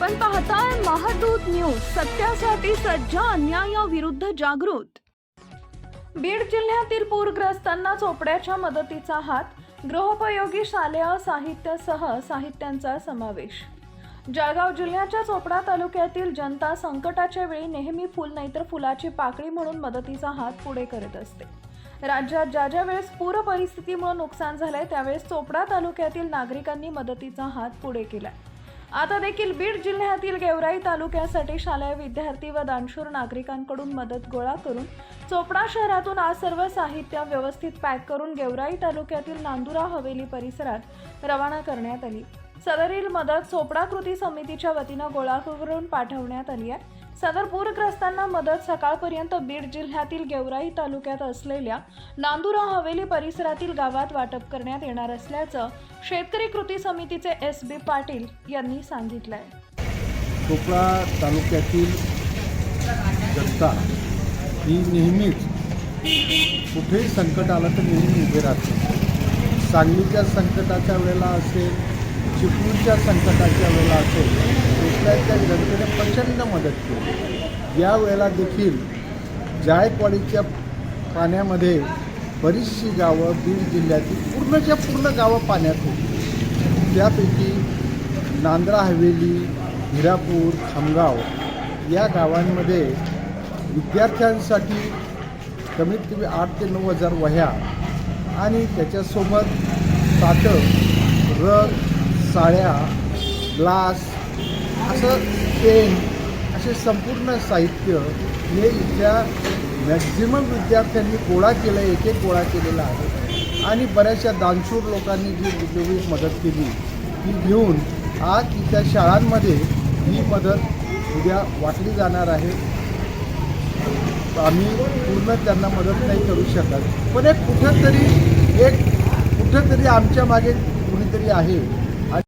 आपण पाहताय महादूत न्यूज सत्यासाठी सज्ज अन्यायाविरुद्ध जागृत. बीड जिल्ह्यातील पूरग्रस्तांना चोपड्याच्या मदतीचा हात गृहोपयोगी शालेय साहित्यासह साहित्यांचा समावेश. जळगाव जिल्ह्याच्या चोपडा तालुक्यातील जनता संकटाच्या वेळी नेहमी फुल नाहीतर फुलाची पाकळी म्हणून मदतीचा हात पुढे करत असते. राज्यात ज्या ज्या वेळेस पूर परिस्थितीमुळे नुकसान झालंय त्यावेळेस चोपडा तालुक्यातील नागरिकांनी मदतीचा हात पुढे केलाय. आता देखील बीड जिल्ह्यातील गेवराई तालुक्यासाठी शालेय विद्यार्थी व दानशूर नागरिकांकडून मदत गोळा करून चोपडा शहरातून आज सर्व साहित्य व्यवस्थित पॅक करून गेवराई तालुक्यातील नांदुरा हवेली परिसरात रवाना करण्यात आली. सदरील मदत चोपडा कृती समितीच्या वतीनं गोळा करून पाठवण्यात आली आहे. सदर पूरग्रस्तांना मदत सकाळपर्यंत बीड जिल्ह्यातील गेवराई तालुक्यात असलेल्या नांदुरा हवेली परिसरातील गावात वाटप करण्यात येणार असल्याचं शेतकरी कृती समितीचे एस बी पाटील यांनी सांगितलंय. कोकणा तालुक्यातील जनता ही नेहमीच कुठेही संकट आलं तर नेहमी उभे राहते. सांगलीच्या संकटाच्या वेळेला असेल चिपळूणच्या संकटाच्या वेळेला असेल देशातल्या जनतेने प्रचंड मदत केली. या वेळेला देखील जायकवाडीच्या पाण्यामध्ये बरीचशी गावं बीड जिल्ह्यातील पूर्णच्या पूर्ण गावं पाण्यात होती. त्यापैकी नांद्रा हवेली हिरापूर खामगाव या गावांमध्ये विद्यार्थ्यांसाठी कमीत कमी आठ ते नऊ हजार वह्या आणि त्याच्यासोबत ताटं रग साड्या ग्लास असं पेन असे संपूर्ण साहित्य हे इथल्या मॅक्झिमम विद्यार्थ्यांनी गोळा केलं एक एक गोळा केलेला आहे. आणि बऱ्याचशा दानशूर लोकांनी जी वेगवेगळी मदत केली ती घेऊन आज तिथल्या शाळांमध्ये ही मदत उद्या वाटली जाणार आहे. आम्ही पूर्ण त्यांना मदत नाही करू शकत. पण एक कुठंतरी एक कुठंतरी आमच्या मागे कुणीतरी आहे.